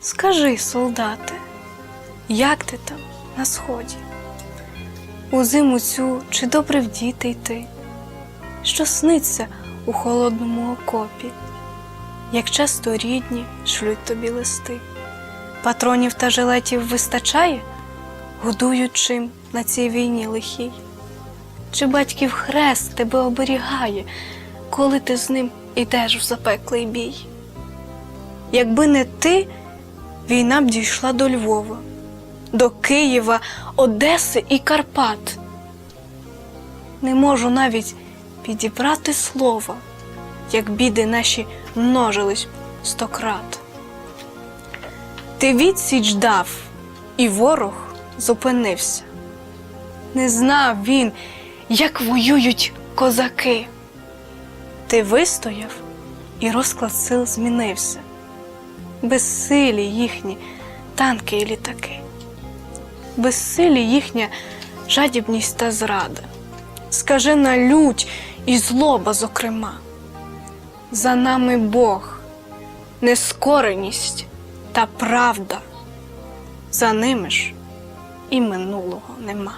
Скажи, солдате, як ти там на сході? У зиму цю чи добре вдіти йти? Що сниться у холодному окопі, як часто рідні шлють тобі листи? Патронів та жилетів вистачає, годують чим на цій війні лихій? Чи батьків хрест тебе оберігає, коли ти з ним ідеш в запеклий бій? Якби не ти, війна б дійшла до Львова, до Києва, Одеси і Карпат. Не можу навіть підібрати слова, як біди наші множились стократ. Ти відсіч дав, і ворог зупинився. Не знав він, як воюють козаки. Ти вистояв, і розклад сил змінився. Безсилі їхні танки і літаки, безсилі їхня жадібність та зрада, скажена лють і злоба, зокрема. За нами Бог, нескореність та правда, за ними ж і минулого нема.